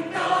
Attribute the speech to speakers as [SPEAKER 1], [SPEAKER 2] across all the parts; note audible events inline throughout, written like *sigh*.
[SPEAKER 1] know.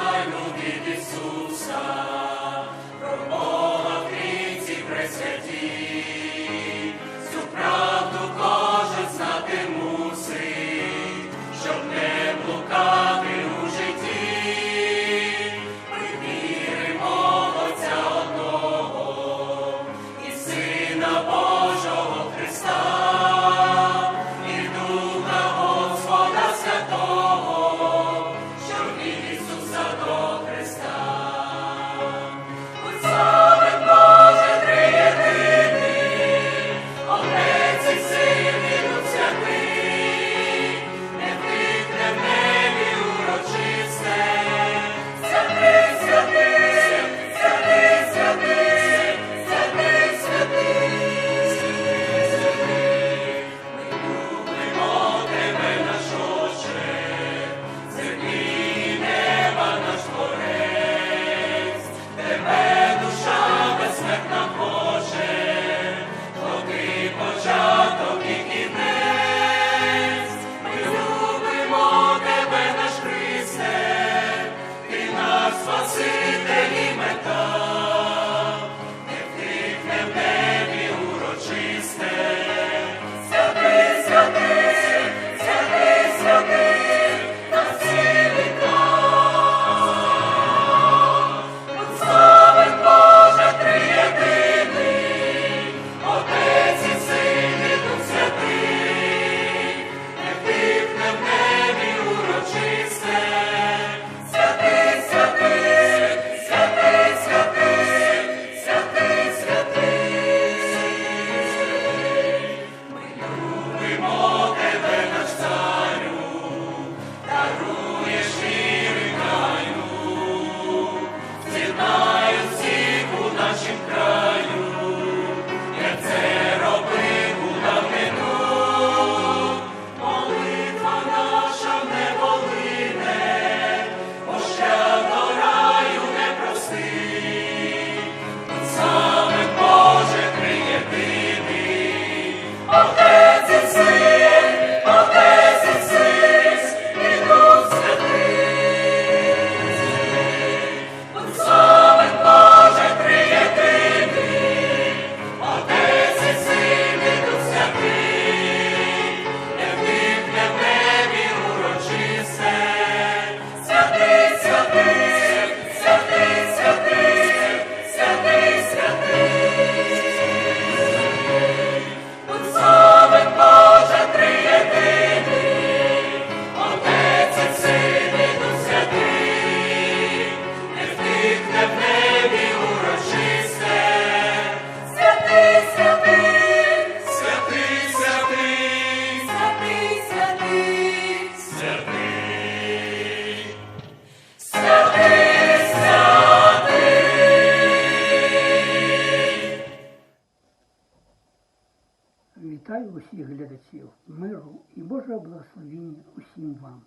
[SPEAKER 1] усіх глядачів, миру і Божого благословіння усім вам.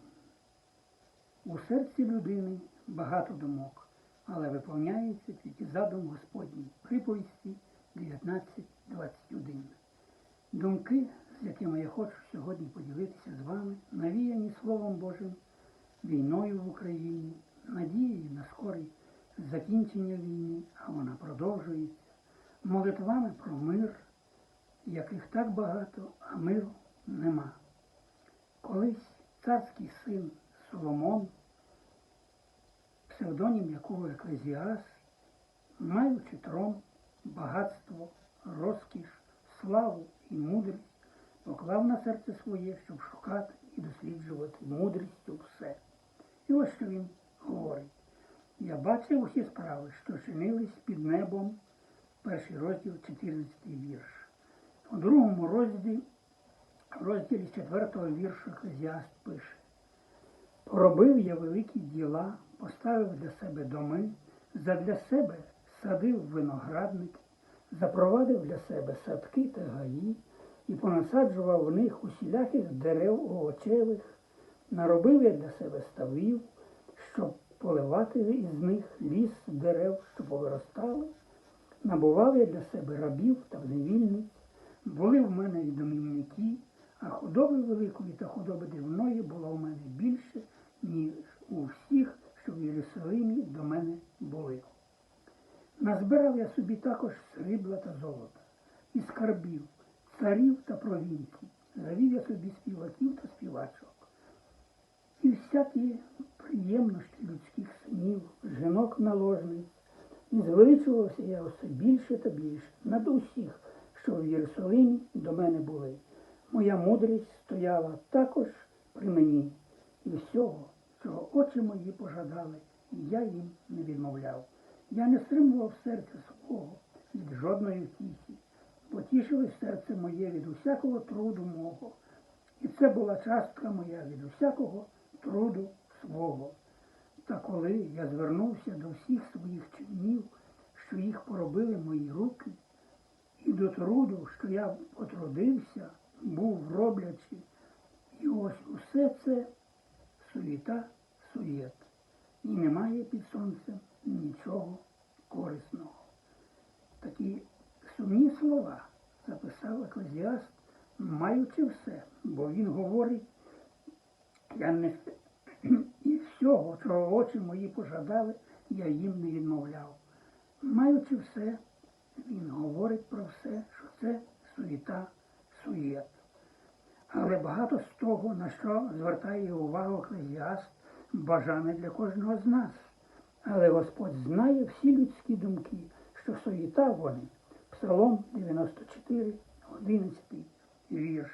[SPEAKER 1] У серці людини багато думок, але виповняється тільки задум Господній приповісті 19. яких так багато, а миру нема. Колись царський син Соломон, псевдонім якого Еклезіас, маючи трон, багатство, розкіш, славу і мудрість, поклав на серце своє, щоб шукати і досліджувати мудрістю все. І ось що він говорить. Я бачив усі справи, що чинились під небом, перший розділ 14 вірш. У другому розділі, в розділі четвертого вірша Хазіаст пише, Робив я великі діла, поставив для себе доми, задля себе садив виноградники, запровадив для себе садки та гаї і понасаджував в них усіляких дерев овочевих, наробив я для себе ставів, щоб поливати із них ліс дерев, що повиростали, набував я для себе рабів та невільниць, були в мене і домівники, а худоби великої та худоби дивної було в мене більше, ніж у всіх, що в Єрусалимі до мене були.
[SPEAKER 2] Назбирав я собі також срібла та золота, і скарбів, царів та провінців, завів я собі співаків та співачок. І всякі приємності людських синів, жінок наложниць, і звеличувався я усе більше та більше над усіх що в Єрусалимі до мене були. Моя мудрість стояла також при мені, і всього, чого очі мої пожадали, я їм не відмовляв. Я не стримував серця свого від жодної втіхи, бо тішилось серце моє від усякого труду мого. І це була частка моя від усякого труду свого. Та коли я звернувся до всіх своїх чинів, що їх поробили мої руки, і до труду, що я потрудився, був роблячи, і ось усе це суєта, суєт, і немає під сонцем нічого корисного. Такі сумні слова записав еклезіаст, маючи все, бо він говорить, я не *clears throat* і всього, чого очі мої пожадали, я їм не відмовляв. Маючи все, він говорить про все, що це суєта, суєт. Але багато з того, на що звертає увагу еклезіаст, бажане для кожного з нас. Але Господь знає всі людські думки, що суєта вони. Псалом 94, 11 вірш.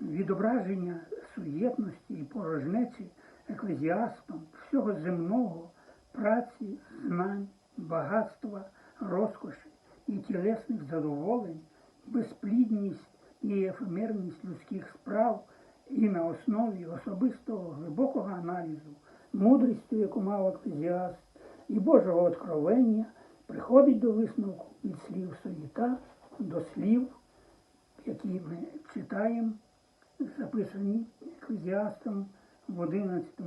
[SPEAKER 2] Відображення суєтності і порожнечі еклезіастом всього земного, праці, знань, багатства, розкоші і тілесних задоволень, безплідність і ефемерність людських справ і на основі особистого глибокого аналізу, мудрістю, яку мав еклезіаст, і Божого откровення приходить до висновку від слів суєта до слів, які ми читаємо, записані еклезіастом в 11,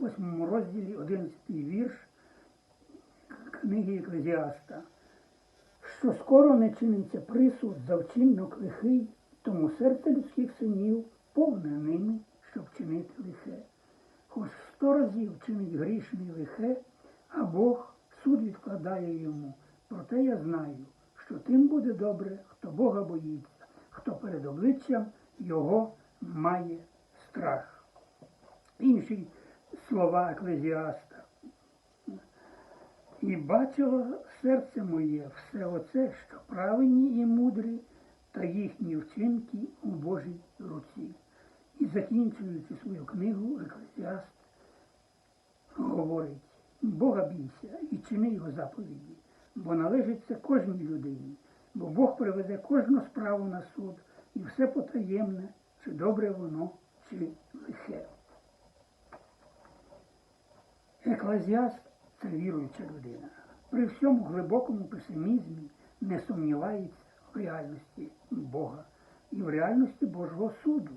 [SPEAKER 2] 8 розділі, 11 вірш книги Еклезіаста, що скоро не чиниться присуд за вчинок лихий, тому серце людських синів повне ними, щоб чинити лихе. Хоч сто разів чинить грішний лихе, а Бог суд відкладає йому. Проте я знаю, що тим буде добре, хто Бога боїться, хто перед обличчям його має страх. Інші слова еклезіаста. І бачило серце моє все оце, що праведні і мудрі, та їхні вчинки у Божій руці. І закінчуючи свою книгу, еклезіаст говорить, Бога бійся і чини його заповіді, бо належить це кожній людині, бо Бог приведе кожну справу на суд, і все потаємне, чи добре воно, чи лихе. Еклезіаст це віруюча людина. При всьому глибокому песимізмі не сумнівається в реальності Бога і в реальності Божого суду.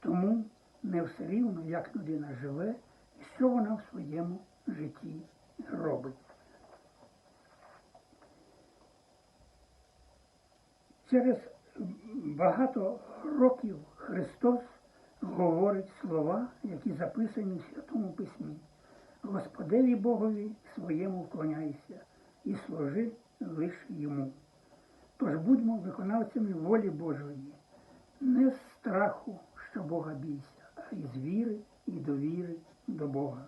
[SPEAKER 2] Тому не все рівно, як людина живе і що вона в своєму житті робить. Через багато років Христос говорить слова, які записані в Святому Письмі. Господеві Богові своєму вклоняйся і служи лише йому. Тож будьмо виконавцями волі Божої, не з страху, що Бога бійся, а із віри і довіри до Бога.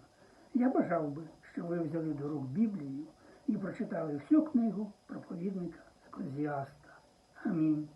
[SPEAKER 2] Я бажав би, щоб ви взяли до рук Біблію і прочитали всю книгу проповідника Еклезіаста. Амінь.